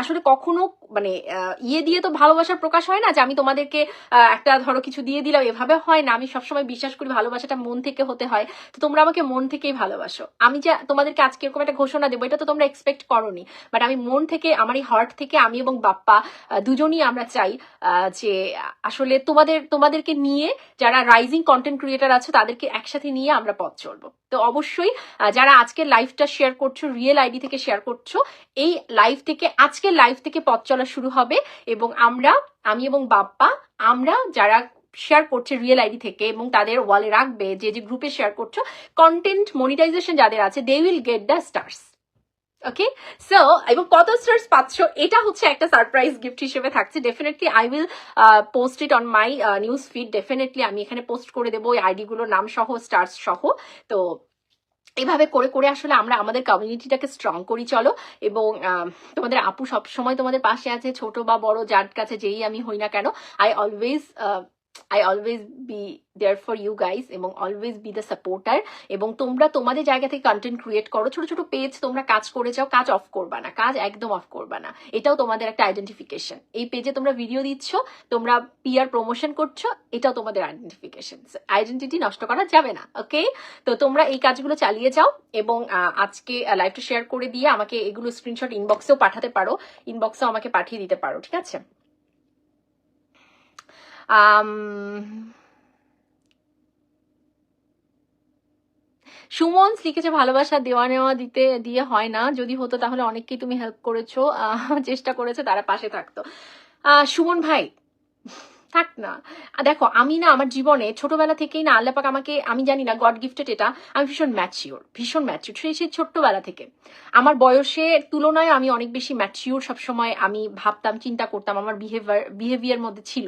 আসলে কখনো মানে ইয়ে দিয়ে তো ভালোবাসার প্রকাশ হয় না যে আমি তোমাদেরকে একটা ধরো কিছু দিয়ে দিলাম, এভাবে হয় না। আমি সবসময় বিশ্বাস করি ভালোবাসাটা মন থেকে হতে হয়। তো তোমরা আমাকে মন থেকেই ভালোবাসো। আমি যে তোমাদেরকে আজকে এরকম একটা ঘোষণা দেবো, এটা তো তোমরা এক্সপেক্ট করোনি। বাট আমি মন থেকে, আমার এই হার্ট থেকে আমি এবং বাপ্পা দুজনই আমরা চাই যে আসলে তোমাদের, তোমাদেরকে নিয়ে যারা রাইজিং কন্টেন্ট ক্রিয়েটার আছে, তাদেরকে একসাথে নিয়ে আমরা পথ চলবো। তো অবশ্যই যারা আজকে লাইভটা শেয়ার করছ রিয়েল আইডি থেকে শেয়ার করছ, এই লাইভ থেকে আজকের লাইভ থেকে পথ চলা শুরু হবে এবং আমরা, আমি এবং বাপ্পা, আমরা যারা শেয়ার করছে রিয়েল আইডি থেকে এবং তাদের ওয়ালে রাখবে, যে যে গ্রুপে শেয়ার করছ কন্টেন্ট মনিটাইজেশন যাদের আছে they will get the stars okay so এবং কত স্টার্স পাচ্ছ, এটা হচ্ছে একটা সারপ্রাইজ গিফট হিসেবে থাকছে। Definitely I will post it on my news feed definitely আমি এখানে পোস্ট করে দেবো ওই আইডিগুলোর নাম সহ স্টার্স সহ। তো এভাবে করে করে আসলে আমরা আমাদের কমিউনিটিটাকে স্ট্রং করি, চলো। এবং তোমাদের আপু সব সময় তোমাদের পাশে আছে, ছোট বা বড়, যার কাছে যেই আমি হই না কেন I always I always be there for you guys এবং অলওয়েজ বি দ্য সাপোর্টার এবং তোমরা তোমাদের জায়গা থেকে কন্টেন্ট ক্রিয়েট করো। ছোট ছোট পেজ তোমরা কাজ করে যাও, কাজ অফ করবা না, কাজ একদম অফ করবা না। এটাও তোমাদের একটা আইডেন্টিফিকেশন এই পেজে তোমরা ভিডিও দিচ্ছ, তোমরা পিআর প্রমোশন করছ, এটাও তোমাদের আইডেন্টিফিকেশন আইডেন্টিটি নষ্ট করা যাবে না ওকে তো তোমরা এই কাজগুলো চালিয়ে যাও এবং আজকে লাইভটা শেয়ার করে দিয়ে আমাকে এগুলো স্ক্রিনশট ইনবক্সেও পাঠাতে পারো। ইনবক্সেও আমাকে পাঠিয়ে দিতে পারো, ঠিক আছে? সুমন লিখেছে, ভালোবাসা দেওয়া নেওয়া দিতে, দিয়ে হয় না। যদি হতো তাহলে অনেককেই তুমি হেল্প করেছ। চেষ্টা করেছে, তারা পাশে থাকতো। সুমন ভাই থাক না। দেখো, আমি না আমার জীবনে ছোটবেলা থেকেই না আল্লাপাক আমাকে, আমি জানি না গড গিফটেড এটা, আমি ভীষণ ম্যাচিওর ভীষণ ম্যাচিওর সেই সেই ছোট্টবেলা থেকে। আমার বয়সের তুলনায় আমি অনেক বেশি ম্যাচিওর সবসময় আমি ভাবতাম, চিন্তা করতাম, আমার বিহেভিয়ার বিহেভিয়ার মধ্যে ছিল।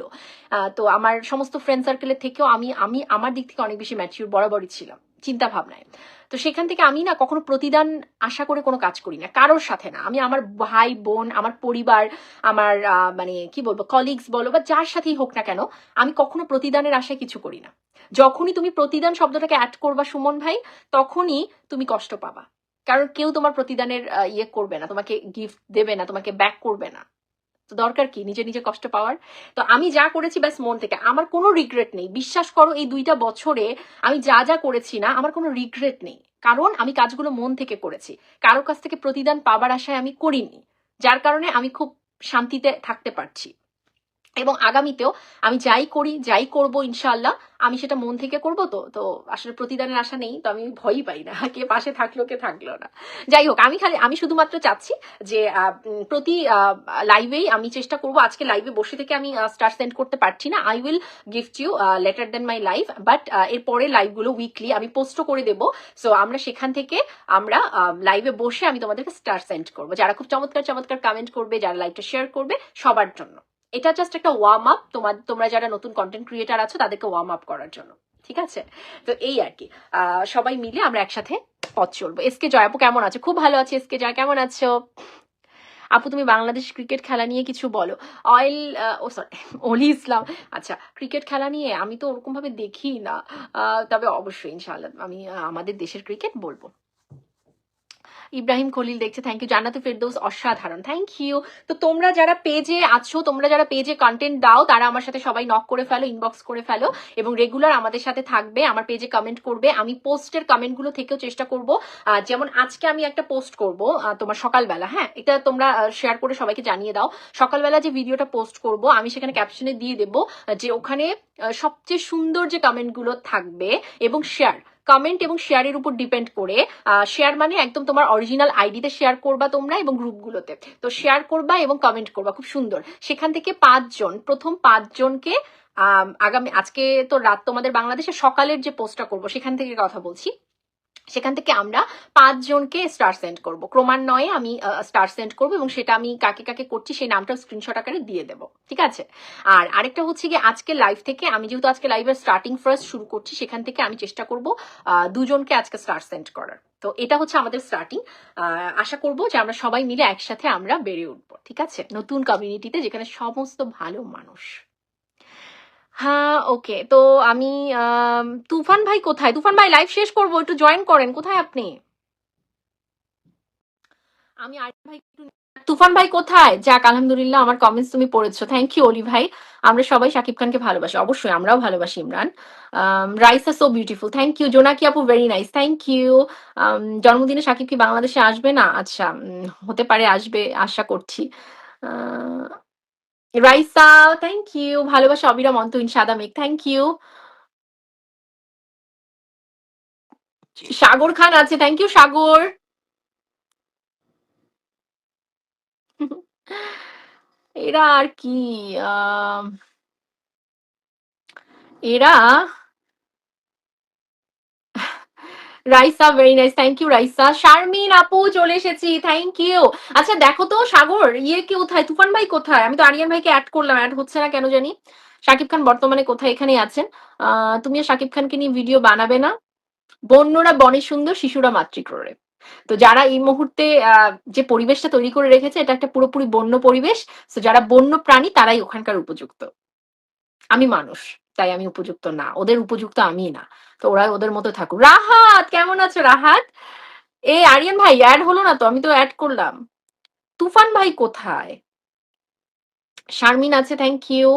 তো আমার সমস্ত ফ্রেন্ড সার্কেলের থেকেও আমি আমি, আমার দিক থেকে অনেক বেশি ম্যাচিওর বরাবরই ছিলাম। চিন্তা ভাবনায় তো সেখান থেকে আমি না কখনো প্রতিদান আশা করে কোনো কাজ করি না। কারোর সাথে না। আমি আমার ভাই, বোন, আমার পরিবার, আমার মানে কি বলব কলিগস বলো বা যার সাথেই হোক না কেন, আমি কখনো প্রতিদানের আশায় কিছু করি না। যখনই তুমি প্রতিদান শব্দটাকে অ্যাড করবা, সুমন ভাই, তখনই তুমি কষ্ট পাবা। কারণ কেউ তোমার প্রতিদানের ইয়ে করবে না, তোমাকে গিফট দেবে না, তোমাকে ব্যাক করবে না। তো দরকার কি? নিজে নিজে কষ্ট পাওয়ার। তো আমি যা করেছি ব্যাস মন থেকে। আমার কোনো রিগ্রেট নেই। বিশ্বাস করো, এই দুইটা বছরে আমি যা যা করেছি না, আমার কোনো রিগ্রেট নেই। কারণ আমি কাজগুলো মন থেকে করেছি। কারও কাছ থেকে প্রতিদান পাবার আশায় আমি করিনি। যার কারণে আমি খুব শান্তিতে থাকতে পারছি। এবং আগামীতেও আমি যাই করি, যাই করব ইনশাল্লাহ আমি সেটা মন থেকে করব তো তো আসলে প্রতিদানের আশা নেই, তো আমি ভয়ই পাই না, কে পাশে থাকল, কে থাকল না। যাই হোক, আমি খালি, আমি শুধুমাত্র চাচ্ছি যে প্রতি লাইভেই আমি চেষ্টা করব, আজকে লাইভে বসে থেকে আমি স্টার সেন্ড করতে পারছি না, I will gift you later then my live, but এর পরে লাইভগুলো উইকলি আমি পোস্টও করে দেবো, সো আমরা সেখান থেকে আমরা লাইভে বসে আমি তোমাদেরকে স্টার সেন্ড করব। যারা খুব চমৎকার চমৎকার কমেন্ট করবে, যারা লাইভটা শেয়ার করবে, সবার জন্য। এটা জাস্ট একটা ওয়ার্ম আপ তোমার, তোমরা যারা নতুন কন্টেন্ট ক্রিয়েটার আছো, তাদেরকে ওয়ার্ম আপ করার জন্য। ঠিক আছে? তো এই আর কি। সবাই মিলে আমরা একসাথে পথ চলবো। এসকে জয় আপু কেমন আছো? খুব ভালো আছে। এসকে জয়, কেমন আছো? আপু, তুমি বাংলাদেশ ক্রিকেট খেলা নিয়ে কিছু বলো। অয়েল ও সরি অলি ইসলাম। আচ্ছা ক্রিকেট খেলা নিয়ে আমি তো ওরকম ভাবে দেখি না তবে অবশ্যই, ইনশাআল্লাহ, আমি আমাদের দেশের ক্রিকেট বলব। ইব্রাহিম খলিল দেখছে। থ্যাংক ইউ জান্নাতুল ফেরদৌস, অসাধারণ। থ্যাংক ইউ তো তোমরা যারা পেজে আছো, তোমরা যারা পেজে কন্টেন্ট দাও, তারা আমার সাথে সবাই নক করে ফেলো ইনবক্স করে ফেলো এবং রেগুলার আমাদের সাথে থাকবে, আমার পেজে কমেন্ট করবে। আমি পোস্টের কমেন্টগুলো থেকেও চেষ্টা করব। যেমন আজকে আমি একটা পোস্ট করব তোমার সকালবেলা হ্যাঁ? এটা তোমরা শেয়ার করে সবাইকে জানিয়ে দাও। সকালবেলা যে ভিডিওটা পোস্ট করব, আমি সেখানে ক্যাপশনে দিয়ে দেবো যে ওখানে সবচেয়ে সুন্দর যে কমেন্টগুলো থাকবে এবং শেয়ার কমেন্ট এবং শেয়ারের উপর ডিপেন্ড করে শেয়ার মানে একদম তোমার অরিজিনাল আইডিতে শেয়ার করবা তোমরা এবং গ্রুপগুলোতে তো শেয়ার করবা এবং কমেন্ট করবা, খুব সুন্দর। সেখান থেকে পাঁচজন, প্রথম পাঁচজনকে আগামী, আজকে তো রাত তোমাদের বাংলাদেশে সকালের যে পোস্টটা করব, সেখান থেকে কথা বলছি। সেখান থেকে আমরা পাঁচজনকে স্টার সেন্ড করব। ক্রমান্বয়ে আমি স্টার সেন্ড করব এবং সেটা আমি কাকে কাকে করছি সেই নামটা স্ক্রিনশট আকারে দিয়ে দেবো। ঠিক আছে? আর আরেকটা হচ্ছে গিয়ে আজকে লাইভ থেকে আমি যেহেতু আজকে লাইভের স্টার্টিং ফার্স্ট শুরু করছি, সেখান থেকে আমি চেষ্টা করব দুজনকে আজকে স্টার সেন্ড করার। তো এটা হচ্ছে আমাদের স্টার্টিং আশা করব যে আমরা সবাই মিলে একসাথে আমরা বেড়ে উঠবো। ঠিক আছে? নতুন কমিউনিটিতে যেখানে সমস্ত ভালো মানুষ। হ্যাঁ ওকে। তো আমি তুফান ভাই কোথায়? তুফান ভাই লাইভ শেষ করব, একটু জয়েন করেন। কোথায় আপনি? আমি তুফান ভাই কোথায়? যাক, আলহামদুলিল্লাহ, আমার কমেন্টস তুমি পড়েছো। থ্যাংক ইউ অলি ভাই। আমরা সবাই শাকিব খানকে ভালোবাসি। অবশ্যই আমরাও ভালোবাসি Imran. Raisa so beautiful thank you Jonaki আপু ভেরি নাইস থ্যাংক ইউ জন্মদিনে শাকিব কি বাংলাদেশে আসবে? না আচ্ছা হতে পারে, আসবে, আশা করছি। রাইসা থ্যাংক ইউ ভালোবাসা অবিরাম অন্তহীন সাদা মেঘ থ্যাংক ইউ সাগর খান আছে থ্যাংক ইউ সাগর এরা আর কি এরা Raisa very nice thank you Raisa. Sharmin আপু, চলে এসেছি থ্যাংক ইউ আচ্ছা দেখো তো, সাগর ইয়ে কি কোথায়? তুফান ভাই কোথায়? আমি তো আরিয়ান ভাইকে অ্যাড করলাম অ্যাড হচ্ছে না কেন জানি। শাকিব খান বর্তমানে কোথায়? এখানে আছেন। তুমি শাকিব খানকে নিয়ে ভিডিও বানাবে না। বন্যরা বনে সুন্দর, শিশুরা মাতৃক্রোড়ে। তো যারা এই মুহূর্তে যে পরিবেশটা তৈরি করে রেখেছে, এটা একটা পুরোপুরি বন্য পরিবেশ। তো যারা বন্য প্রাণী, তারাই ওখানকার উপযুক্ত। আমি মানুষ। তাই আমি উপযুক্ত না। ওদের উপযুক্ত আমি না। তো ওরা ওদের মতো থাকুক। রাহাত, কেমন আছো রাহাত? এ আরিয়ান ভাই অ্যাড হলো না তো? আমি তো অ্যাড করলাম। তুফান ভাই কোথায়? শারমিন আছে থ্যাংক ইউ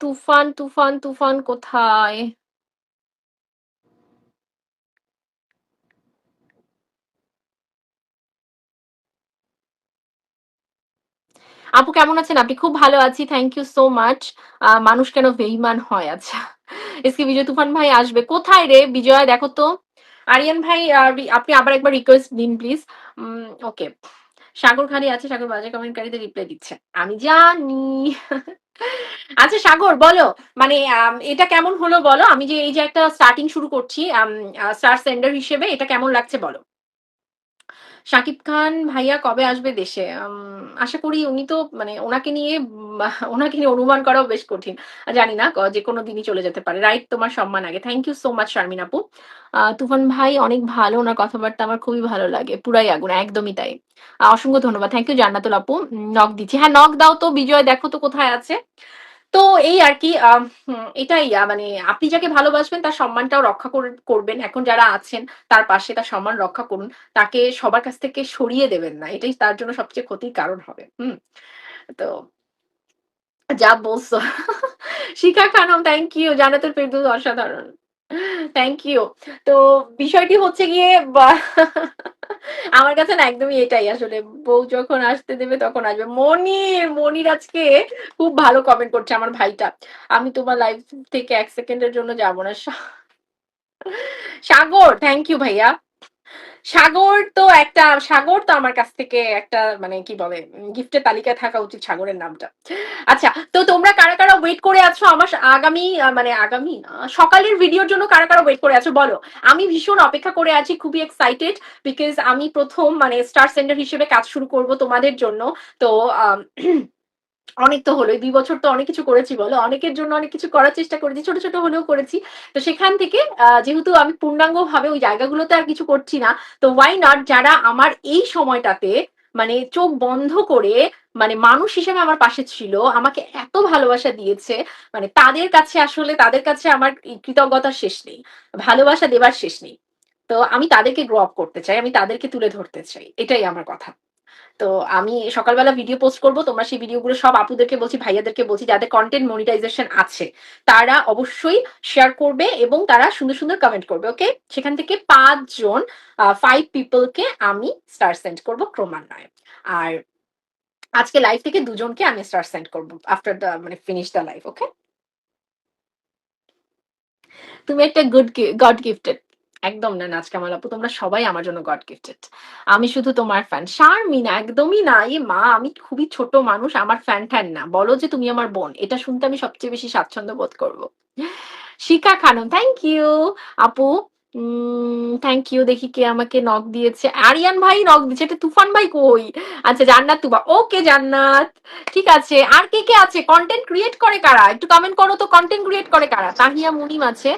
তুফান তুফান তুফান কোথায়? আপু কেমন আছেন? আপনি খুব ভালো আছি থ্যাংক ইউ সো মাচ মানুষ কেন বেইমান হয়? আচ্ছা এসকে বিজয় তুফান ভাই আসবে। কোথায় রে? বিজয়, দেখো তো। আরিয়ান ভাই আপনি আবার একবার রিকোয়েস্ট দিন প্লিজ ওকে সাগর খালি আছে, সাগর বাজে কমেন্টকারীদের রিপ্লাই দিচ্ছে। আমি জানি। আচ্ছা সাগর, বলো। মানে এটা কেমন হলো বলো? আমি যে, এই যে একটা স্টার্টিং শুরু করছি স্টার সেন্ডার হিসেবে এটা কেমন লাগছে বলো? শাকিব খান ভাইয়া কবে আসবে দেশে? আশা করি উনি তো মানে ওনাকে নিয়ে ওনাকে নিয়ে অনুমান করাও বেশ কঠিন। জানি না যে কোনো দিনই চলে যেতে পারে। রাইট, তোমার সম্মান আগে। Thank you so much Sharmin আপু। তুফান ভাই, অনেক ভালো ওনার কথাবার্তা, আমার খুবই ভালো লাগে। পুরাই আগুন, একদমই তাই। অসংখ্য ধন্যবাদ। থ্যাংক ইউ জান্নাতুল আপু। নক দিচ্ছি। হ্যাঁ নক দাও তো, বিজয়, দেখো তো কোথায় আছে। তো এই আর কি এটাই মানে আপনি যাকে ভালোবাসবেন তার সম্মানটাও রক্ষা করবেন। এখন যারা আছেন তার পাশে তার সম্মান রক্ষা করুন। তাকে সবার কাছ থেকে সরিয়ে দেবেন না। এটাই তার জন্য সবচেয়ে ক্ষতির কারণ হবে। হুম, তো যা বলছো। শিখা খানম থ্যাংক ইউ জানাতুল ফেরদৌস, অসাধারণ। থ্যাংক ইউ তো বিষয়টি হচ্ছে গিয়ে আমার কাছে না একদমই এটাই, আসলে বউ যখন আসতে দেবে তখন আসবে। মনির মনির আজকে খুব ভালো কমেন্ট করছে আমার ভাইটা। আমি তোমার লাইফ থেকে এক সেকেন্ডের জন্য যাব না। সাগর থ্যাংক ইউ ভাইয়া। সাগর তো একটা সাগর তো আমার কাছ থেকে একটা মানে কি বলে গিফটের তালিকায় থাকা উচিত সাগরের নামটা। আচ্ছা তো তোমরা কারা কারা ওয়েট করে আছো আমার আগামী মানে আগামী না, সকালের ভিডিওর জন্য কারা কারা ওয়েট করে আছো বলো। আমি ভীষণ অপেক্ষা করে আছি খুবই এক্সাইটেড বিকজ আমি প্রথম মানে স্টার সেন্টার হিসেবে কাজ শুরু করব তোমাদের জন্য। তো অনেক তো হলো দুই বছর তো অনেক কিছু করেছি বলো। অনেকের জন্য অনেক কিছু করার চেষ্টা করেছি, ছোট ছোট হলেও করেছি। তো সেখান থেকে যেহেতু আমি পূর্ণাঙ্গ ভাবে ওই জায়গাগুলোতে আর কিছু করছি না, তো ওয়াই নট যারা আমার এই সময়টাতে মানে চোখ বন্ধ করে মানে মানুষ হিসেবে আমার পাশে ছিল, আমাকে এত ভালোবাসা দিয়েছে মানে তাদের কাছে আসলে, তাদের কাছে আমার কৃতজ্ঞতার শেষ নেই, ভালোবাসা দেবার শেষ নেই। তো আমি তাদেরকে গ্রো আপ করতে চাই, আমি তাদেরকে তুলে ধরতে চাই, এটাই আমার কথা। তো আমি সকালবেলা ভিডিও পোস্ট করব, তোমরা সেই ভিডিওগুলো সব আপুদেরকে বলছি, ভাইয়াদেরকে বলছি, যাদের কন্টেন্ট মনিটাইজেশন আছে, তারা অবশ্যই শেয়ার করবে এবং তারা সুন্দর সুন্দর কমেন্ট করবে ওকে সেখান থেকে পাঁচজন ফাইভ পিপলকে আমি স্টার সেন্ড করব ক্রমান্বয়ে। আর আজকে লাইভ থেকে দুজনকে আমি স্টার সেন্ড করব আফটার দ্য মানে ফিনিশ দ্য লাইভ ওকে তুমি একটা গুড গড গিফটেড একদম না, নাচ কামাল আপু, তোমরা সবাই আমার জন্য গড গিফটেড আমি শুধু তোমার ফ্যান শারমিন, একদমই না। এ মা, আমি খুবই ছোট মানুষ, আমার ফ্যান ট্যান না। বলো যে তুমি আমার বোন। এটা শুনতে আমি সবচেয়ে বেশি স্বাচ্ছন্দ্য বোধ করব। শিখা খানম থ্যাংক ইউ আপু থ্যাংক ইউ দেখি কে আমাকে নক দিয়েছে। আরিয়ান ভাই নক দিয়েছে। এটা তুফান ভাই কই? আচ্ছা জান্নাত তুবা। ওকে, জান্নাত। ঠিক আছে। আর কে কে আছে? কন্টেন্ট ক্রিয়েট করে কারা? একটু কমেন্ট করো তো কন্টেন্ট ক্রিয়েট করে কারা? তাহিয়া মুনিম আছে।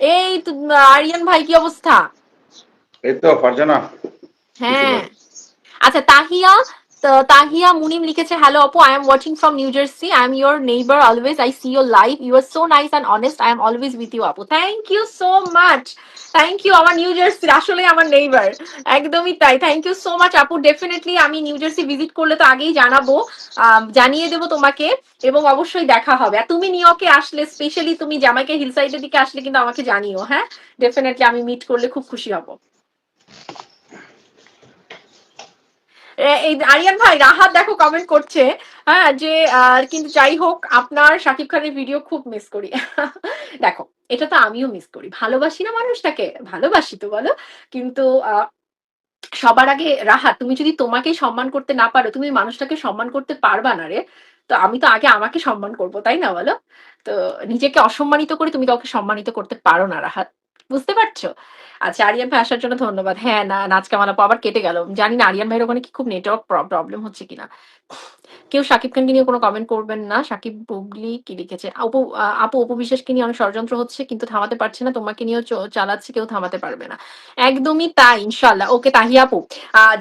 এই তু- আরিয়ান ভাই কি অবস্থা? এই তো ফারজানা। হ্যাঁ। আচ্ছা তাহিয়া তাহিয়া মুনিম লিখেছে হ্যালো আপু I am watching from New Jersey I am your neighbour always I see your live you are so nice and honest I am always with you আপু. Thank you so much thank you আমার New Jersey আসলে আমার neighbour একদমই তাই। Thank you so much আপু। Definitely আমি New Jersey visit করলে তো আগেই জানাব। জানিয়ে দেবো তোমাকে এবং অবশ্যই দেখা হবে। আর তুমি নিউ ইয়র্কে আসলে স্পেশালি তুমি জামাইকে হিল সাইডের দিকে আসলে কিন্তু আমাকে জানিও হ্যাঁ? ডেফিনেটলি আমি মিট করলে খুব খুশি হব। এই আরিয়ান ভাই, রাহাত দেখো কমেন্ট করছে হ্যাঁ যে কিন্তু যাই হোক, আপনার শাকিব খানের ভিডিও খুব মিস করি। দেখো, এটা তো আমিও মিস করি। ভালোবাসি না মানুষটাকে? ভালোবাসি তো, বলো। কিন্তু সবার আগে, রাহাত, তুমি যদি তোমাকে সম্মান করতে না পারো, তুমি মানুষটাকে সম্মান করতে পারবা না রে, তো আমি তো আগে আমাকে সম্মান করব, তাই না, বলো? তো নিজেকে অসম্মানিত করে তুমি কাউকে সম্মানিত করতে পারো না, রাহাত। বুঝতে পারছ? আচ্ছা আরিয়ান ভাই আসার জন্য ধন্যবাদ। হ্যাঁ না নাচ কামালাপো আবার কেটে গেল। জানি না আরিয়ান ভাইয়ের ওখানে কি খুব নেটওয়ার্ক প্রবলেম হচ্ছে কিনা। কেউ সাকিব খানকে নিয়ে কোনো কমেন্ট করবেন না। সাকিব বুবলি কি লিখেছে? আপু আপু অপু বিশ্বাসকে নিয়ে অনেক ষড়যন্ত্র হচ্ছে কিন্তু থামাতে পারছে না। তোমাকে নিয়েও চালাচ্ছে কেউ থামাতে পারবে না। একদমই তাই ইনশাল্লাহ ওকে তাহিয়া আপু।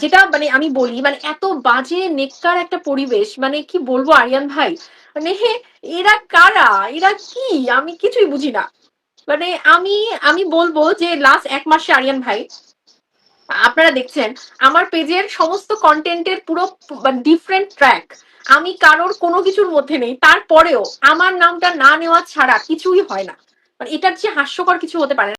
যেটা মানে আমি বলি মানে এত বাজে নেককার একটা পরিবেশ মানে কি বলব আরিয়ান ভাই? মানে হে, এরা কারা? এরা কি? আমি কিছুই বুঝি না। মানে আমি আমি বলব যে লাস্ট এক মাসে আরিয়ান ভাই, আপনারা দেখছেন, আমার পেজের সমস্ত কন্টেন্টের পুরো ডিফারেন্ট ট্র্যাক আমি কারোর কোনো কিছুর মধ্যে নেই। তারপরেও আমার নামটা না নেওয়া ছাড়া কিছুই হয় না। মানে এটার যে হাস্যকর কিছু হতে পারে।